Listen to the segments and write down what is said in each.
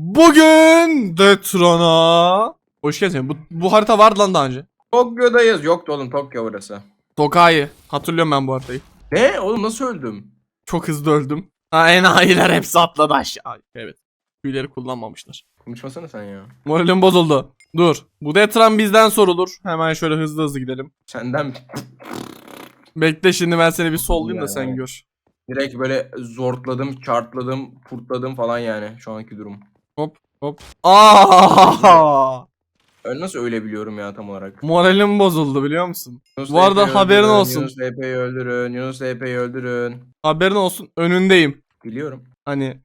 Bugün Detron'a Hoş geldin. Bu, bu harita vardı lan daha önce. Tokyo'dayız. Yoktu oğlum Tokyo burası. Tokai. Hatırlıyorum ben bu haritayı. Ne? Oğlum nasıl öldüm? Çok hızlı öldüm. Ha enayiler hepsi atladı aşağı. Evet. Tüyleri kullanmamışlar. Konuşmasana sen ya. Moralim bozuldu. Dur. Bu Detran bizden sorulur. Hemen şöyle hızlı hızlı gidelim. Senden Bekle şimdi ben seni bir sollayayım da sen Yani. gör. direkt böyle zortladım, çartladım, purtladım falan yani şu anki durum. Hop. Aa! Ben nasıl ölebiliyorum ya tam olarak? Moralim bozuldu biliyor musun? Yunus Bu arada haberin öldürün, olsun. Yunus LP'yi öldürün, Yunus LP'yi öldürün. Haberin olsun önündeyim. Biliyorum. Hani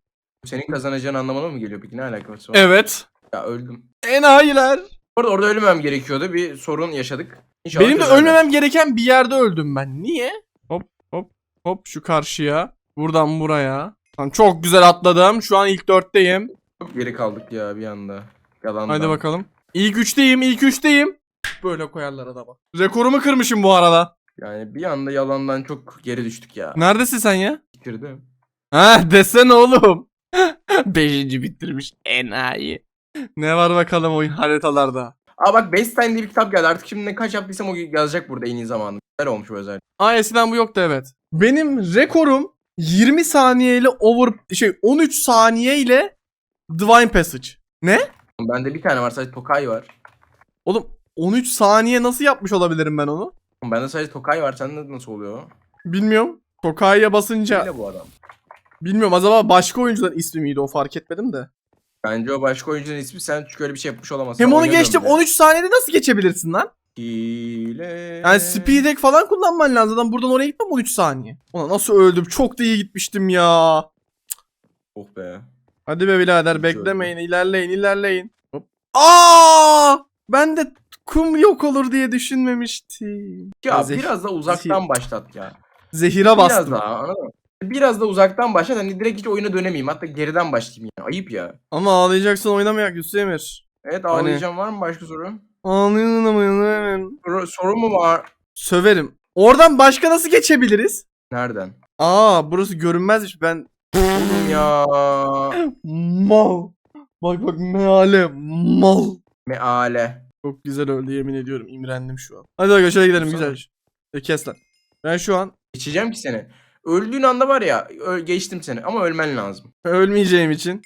Senin kazanacağın anlamına mı geliyor peki? Ne alakası var? evet. Ya öldüm. Enayiler. Orada orada ölmemem gerekiyordu. Bir sorun yaşadık. İnşallah Benim de çözerler. ölmemem gereken bir yerde öldüm ben. Niye? Hop hop hop şu karşıya. Buradan buraya. Tamam, çok güzel atladım. Şu an ilk dörtteyim. Çok geri kaldık ya bir anda. Yalandan. Hadi bakalım. İlk üçteyim, ilk üçteyim. Böyle koyarlar adama. Rekorumu kırmışım bu arada. Yani bir anda yalandan çok geri düştük ya. Neredesin sen ya? Bitirdim. Ha desene oğlum. Beşinci bitirmiş enayi. Ne var bakalım oyun haritalarda. Aa bak Best diye bir kitap geldi. Artık şimdi ne kaç yaptıysam o yazacak burada en iyi zamanı. Güzel olmuş bu özel. Aa eskiden bu yoktu evet. Benim rekorum 20 saniye ile over şey 13 saniye ile Divine Passage. Ne? Bende bir tane var sadece Tokai var. Oğlum 13 saniye nasıl yapmış olabilirim ben onu? Bende sadece Tokai var. Sende nasıl oluyor? Bilmiyorum. Tokai'ye basınca Neyle bu adam? bilmiyorum acaba başka oyuncuların ismi miydi o fark etmedim de. Bence o başka oyuncunun ismi sen çünkü öyle bir şey yapmış olamazsın. Hem onu geçtim bile. 13 saniyede nasıl geçebilirsin lan? Hile. Yani speed hack falan kullanman lazım. Zaten buradan oraya gitmem 13 saniye. Ona nasıl öldüm? Çok da iyi gitmiştim ya. Oh be. Hadi be birader Hiç beklemeyin ilerleyin ilerleyin. Hop. Aa! Ben de kum yok olur diye düşünmemiştim. Ya Zeh- biraz da uzaktan başlat ya. Zehire Biraz bastım. daha anladın mı? Biraz da uzaktan başlat hani direkt hiç oyuna dönemeyeyim. Hatta geriden başlayayım ya. Ayıp ya. Ama ağlayacaksın oynamayak Yusuf Emir. Evet Hani- ağlayacağım var mı başka soru? Ağlayamayın. Soru, soru mu var? Söverim. Oradan başka nasıl geçebiliriz? Nereden? Aa burası görünmezmiş ben. Oğlum ya. Mal. Bak bak meale mal. Meale. Çok güzel öldü yemin ediyorum imrendim şu an. Hadi arkadaşlar şöyle gidelim güzel. E, kes lan. Ben şu an Geçeceğim ki seni. Öldüğün anda var ya geçtim seni ama ölmen lazım. ölmeyeceğim için.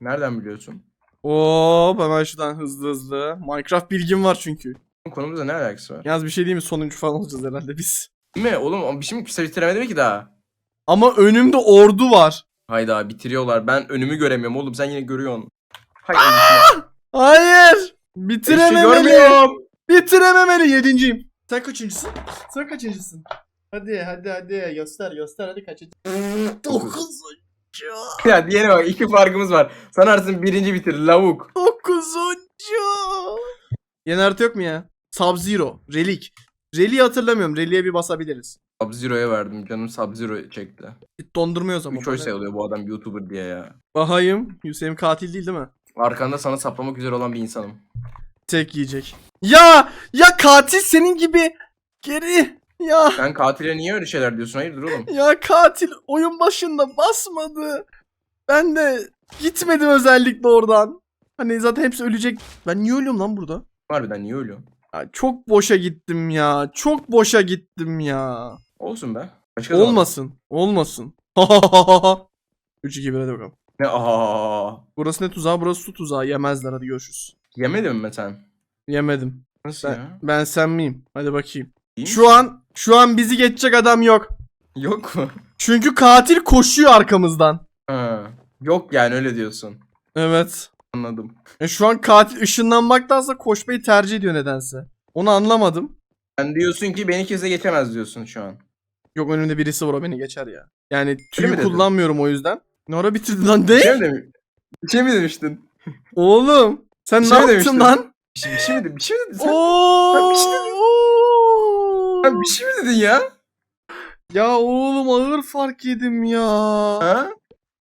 Nereden biliyorsun? Hop hemen şuradan hızlı hızlı. Minecraft bilgim var çünkü. Konumuzla ne alakası var? Yalnız bir şey değil mi sonuncu falan olacağız herhalde biz. Değil mi? Oğlum bir şey mi bitiremedi mi ki daha? Ama önümde ordu var. Hayda bitiriyorlar. Ben önümü göremiyorum oğlum. Sen yine görüyorsun. Hay ölüşüne. Hayır. Eşi Bitirememeli. görmüyorum. Bitirememeli. Yedinciyim. Sen kaçıncısın? Sen kaçıncısın? Hadi hadi hadi göster göster hadi kaçıncı. Dokuzuncu. Ya diğerine bak iki farkımız var. Sanarsın birinci bitir lavuk. Dokuzuncu. Yeni harita yok mu ya? Sub-Zero. Relik. Relik'i hatırlamıyorum. Relik'e bir basabiliriz. Sub-Zero'ya verdim. Canım Sub-Zero çekti. Git dondurmuyor o zaman. 3 oy sayılıyor bu adam YouTuber diye ya. Bahayım. Hüseyin katil değil değil mi? Arkanda sana saplamak üzere olan bir insanım. Tek yiyecek. Ya! Ya katil senin gibi. Geri. Ya. Sen katile niye öyle şeyler diyorsun? Hayırdır oğlum? Ya katil oyun başında basmadı. Ben de gitmedim özellikle oradan. Hani zaten hepsi ölecek. Ben niye ölüyorum lan burada? Harbiden niye ölüyorsun? Ya çok boşa gittim ya. Çok boşa gittim ya. Olsun be. Başka zaman. Olmasın. Olmasın. 3 2 1 hadi bakalım. Ne aa. Burası ne tuzağı? Burası su tuzağı. Yemezler hadi görüşürüz. Yemedin mi sen? Yemedim. Nasıl Ben, ya? ben sen miyim? Hadi bakayım. İyi Şu an şu an bizi geçecek adam yok. Yok mu? Çünkü katil koşuyor arkamızdan. Ha. Yok yani öyle diyorsun. Evet. Anladım. E şu an katil ışınlanmaktansa koşmayı tercih ediyor nedense. Onu anlamadım. Sen diyorsun ki beni kimse geçemez diyorsun şu an. Yok önümde birisi var o beni geçer ya. Yani mi tüyü dedin? kullanmıyorum o yüzden. Ne ara bitirdin lan Bir şey mi, demi- bir şey mi demiştin? Oğlum sen Bir ne şey mi yaptın demiştin? lan? Bir şey, bir şey mi dedin? Bir şey mi dedin? Sen, Oo. bir şey sen bir şey mi dedin ya? Ya oğlum ağır fark yedim ya. Ha?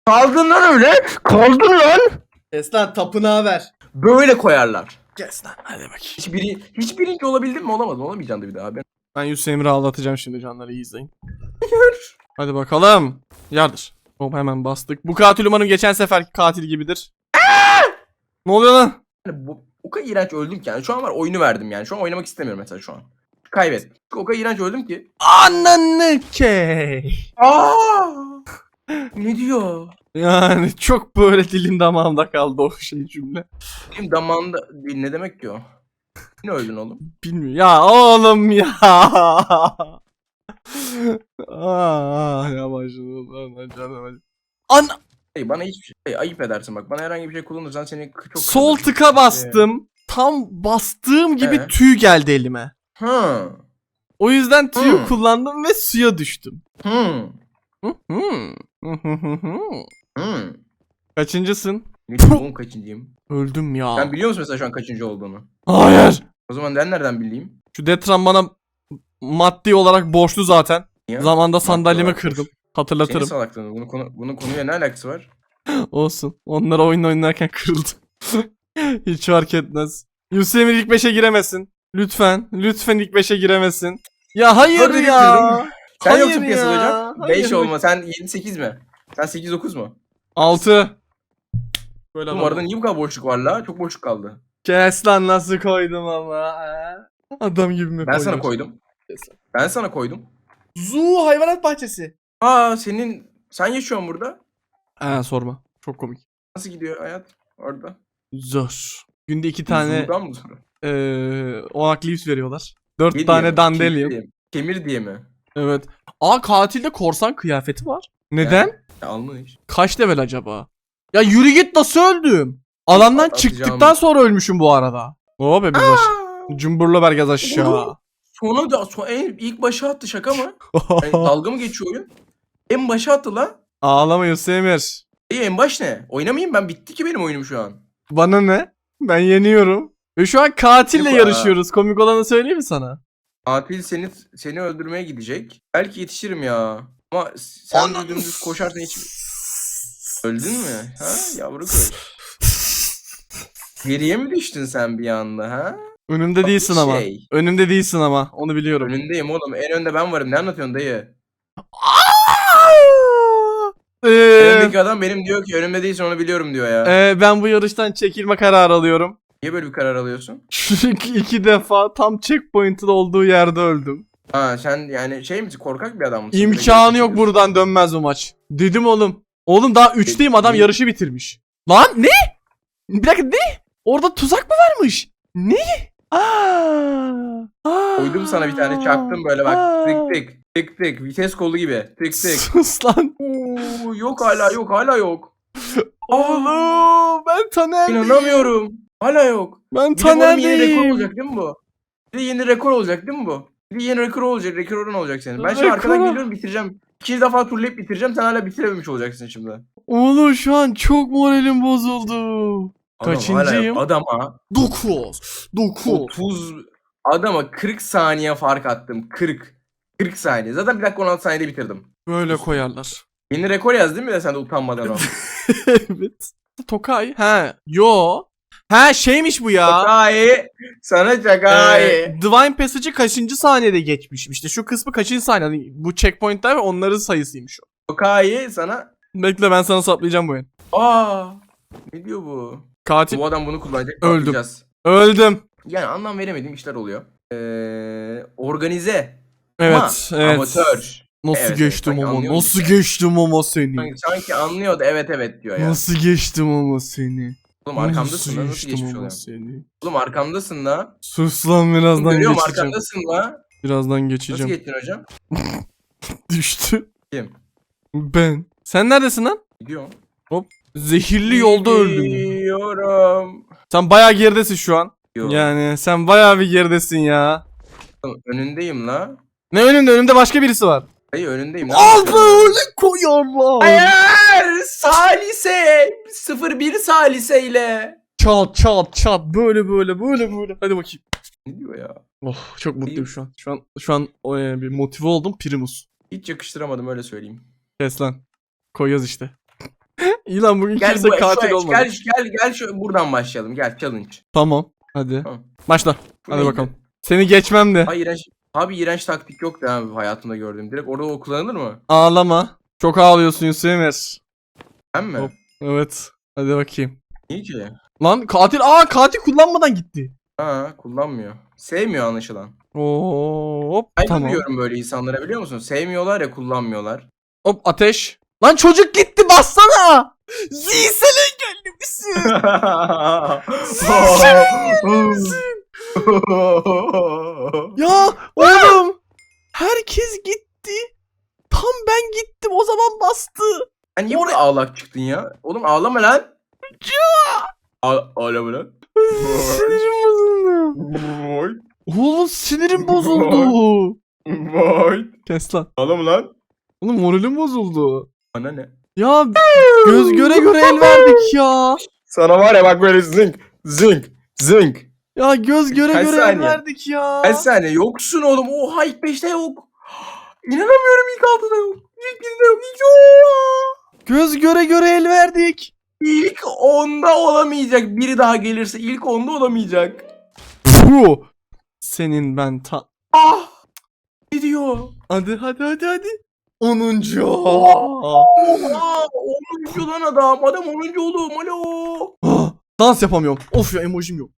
Kaldın lan öyle. Kaldın lan. Kes lan tapınağı ver. Böyle koyarlar. Kes lan hadi bakayım. Hiç, biri, hiç birinci olabildin mi? Olamadın. Olamayacaksın da bir daha. Ben... Ben Yusuf Emre ağlatacağım şimdi canları iyi izleyin. Hadi bakalım. Yardır. Hop hemen bastık. Bu katil umarım geçen seferki katil gibidir. Ne oluyor lan? Yani bu, o kadar iğrenç öldüm ki yani. Şu an var oyunu verdim yani. Şu an oynamak istemiyorum mesela şu an. Kaybet. Çünkü o kadar iğrenç öldüm ki. Ananı key. Aa! ne diyor? Yani çok böyle dilim damağımda kaldı o şey cümle. Benim damağımda değil ne demek ki o? Ne öldün oğlum? Bilmiyorum. Ya oğlum ya. Aa, ya başladı. Canım. An Hey, bana hiçbir şey hey, ayıp edersin bak. Bana herhangi bir şey kullanırsan seni çok sol tıka bastım. Tam bastığım gibi Ee? tüy geldi elime. Hı. O yüzden tüyü Hmm. kullandım ve suya düştüm. Hı. Hı Hı. Kaçıncısın? Ne diyorsun oğlum kaçıncıyım? Öldüm ya. Sen biliyor musun mesela şu an kaçıncı olduğunu? Hayır. O zaman ben nereden bileyim? Şu Detran bana maddi olarak borçlu zaten. Niye? Zamanda sandalyemi olarak kırdım. Senin Hatırlatırım. salaklığın. Bunun, konu, bunun konuyla ne alakası var? Olsun. Onlara oyun oynarken kırıldım. Hiç fark etmez. Yusuf Emir ilk 5'e giremesin. Lütfen. Lütfen ilk 5'e giremesin. Ya hayır Hadi ya. Sen Hayır yoksun piyasada ya, hocam. hayır. 5 olma. Sen 7-8 mi? Sen 8-9 mu? 6. Böyle Oğlum arada niye bu kadar boşluk var la? Çok boşluk kaldı. Kes lan nasıl koydum ama. Adam gibi mi Ben sana koyuyorsun? koydum. Ben sana koydum. Zoo hayvanat bahçesi. Aa senin... Sen yaşıyorsun burada. Ha sorma. Çok komik. Nasıl gidiyor hayat orada? Zor. Günde iki tane Zurdan mı sonra? eee onak leaves veriyorlar. Dört tane dandelion. Kemir diye mi? Kemir diye mi? Evet. Aa katilde korsan kıyafeti var. Neden? Ya, almış. Kaç level acaba? Ya yürü git nasıl öldüm? Alandan Atacağım. çıktıktan sonra ölmüşüm bu arada. Oo be biz aş-! Cumburlu bergaz aşağı. Sonra da son, en, ilk başa attı şaka mı? Yani dalga mı geçiyor oyun? En başa attı la. Ağlama Yusuf Emir. İyi en baş ne? Oynamayayım ben bitti ki benim oyunum şu an. Bana ne? Ben yeniyorum. Ve şu an katille Yok, yarışıyoruz. Komik olanı söyleyeyim mi sana? Katil seni seni öldürmeye gidecek. Belki yetişirim ya. Ama sen de dümdüz koşarsan hiç... Öldün mü? Ha yavru kuş. Geriye mi düştün sen bir anda ha? Önümde değilsin ama. Şey. Önümde değilsin ama. Onu biliyorum. Önündeyim oğlum. En önde ben varım. Ne anlatıyorsun dayı? Ee, Önündeki adam benim diyor ki önümde değilsin onu biliyorum diyor ya. e, ben bu yarıştan çekilme kararı alıyorum. Niye böyle bir karar alıyorsun? Çünkü iki defa tam checkpoint'ın olduğu yerde öldüm. Ha sen yani şey misin korkak bir adam mısın? İmkanı yok buradan dönmez bu maç. Dedim oğlum. Oğlum daha 3'teyim adam yarışı bitirmiş. Lan ne? Bir dakika ne? Orada tuzak mı varmış? Ne? Aa, aa, Koydum sana bir tane çaktım böyle bak. Tık tık tık tık vites kolu gibi. Tık tık. Sus lan. Oo, yok hala yok hala yok. Oğlum ben Taner'liyim. İnanamıyorum. Hala yok. Ben Bir de bu yeni rekor olacak değil mi bu? Bir de yeni rekor olacak değil mi bu? Bir yeni rekor olacak. Rekorun olacak senin. Ben şimdi arkadan geliyorum bitireceğim. İki defa turlayıp bitireceğim. Sen hala bitirememiş olacaksın şimdi. Oğlum şu an çok moralim bozuldu. Adam Kaçıncıyım? Hala, adama 9. 9. 30 adama 40 saniye fark attım. 40. 40 saniye. Zaten 1 dakika 16 saniyede bitirdim. Böyle koyarlar. Yeni rekor yaz değil mi de sen de utanmadan o? evet. Tokay. Ha, yo. Ha şeymiş bu ya. Çakayı. Sana çakayı. Ee, Divine Passage'ı kaçıncı saniyede geçmişim işte. Şu kısmı kaçıncı saniye? Hani bu checkpointler ve onların sayısıymış o. Çakayı sana. Bekle ben sana saplayacağım bu oyun. Aa. Ne diyor bu? Katil. Bu adam bunu kullanacak. Öldüm. Öldüm. Yani anlam veremediğim işler oluyor. Ee, organize. Evet, Ama evet. Amatör. Nasıl Evet, geçtim evet, ama? Nasıl geçtim ama seni? Sanki, sanki anlıyordu evet evet diyor ya. Nasıl geçtim ama seni? Oğlum arkamdasın lan nasıl geçmiş oluyor? seni? Oğlum arkamdasın la. Sus lan birazdan Görüyorum geçeceğim. arkamdasın la. Birazdan Nasıl geçeceğim. geçtin hocam? Düştü. Kim? Ben. Sen neredesin lan? Gidiyorum. Zehirli yolda öldüm. Gidiyorum. Sen bayağı geridesin şu an. Yok. Yani sen bayağı bir geridesin ya. Önündeyim la. Ne önümde? Önümde başka birisi var. Hayır önündeyim. Al böyle koyarlar. Hayır! Salise! 01 Salise ile. Çat çat çat böyle böyle böyle böyle. Hadi bakayım. Ne diyor ya? Oh çok mutluyum şu an. Şu an şu an o, e, bir motive oldum Primus. Hiç yakıştıramadım öyle söyleyeyim. Kes lan. Koyacağız işte. İyi lan bugün Gel kimse bu katil olmadı. Gel gel gel şu buradan başlayalım. Gel challenge. Tamam. Hadi. Tamam. Başla. Bu Hadi neydi? bakalım. Seni geçmem de. Ay iğrenç. Abi iğrenç taktik yok da hayatımda gördüğüm. Direkt orada o kullanılır mı? Ağlama. Çok ağlıyorsun Yusuf Emir. Ben mi? Hop. Evet. Hadi bakayım. Niye ki? Lan katil aa katil kullanmadan gitti. Ha kullanmıyor. Sevmiyor anlaşılan. Hop Ben tamam. biliyorum böyle insanlara biliyor musun? Sevmiyorlar ya kullanmıyorlar. Hop ateş. Lan çocuk gitti bassana. Ziysel engelli misin? ya oğlum. Herkes gitti. Tam ben gittim o zaman bastı. Sen niye buraya ağlak çıktın ya? Oğlum ağlama lan. Ağ- ağlama lan. Sinirim bozuldu. Vay. Oğlum sinirim bozuldu. Vay. Kes lan. Ağlama lan. Oğlum moralim bozuldu. Bana ne? Ya göz göre göre el verdik ya. Sana var ya bak böyle zink. Zink. Zink. Ya göz göre Kaç göre el saniye? verdik ya. Kaç saniye yoksun oğlum. Oha ilk 5'te yok. İnanamıyorum ilk 6'da yok. İlk 1'de yok. İlk Göz göre göre el verdik. İlk 10'da olamayacak. Biri daha gelirse ilk 10'da olamayacak. Puh. Senin ben ta... Ah! Ne diyor? Hadi hadi hadi hadi. 10. Aa, 10. lan adam. Adam 10. oğlum. Alo. Ah, Dans yapamıyorum. Of ya emojim yok.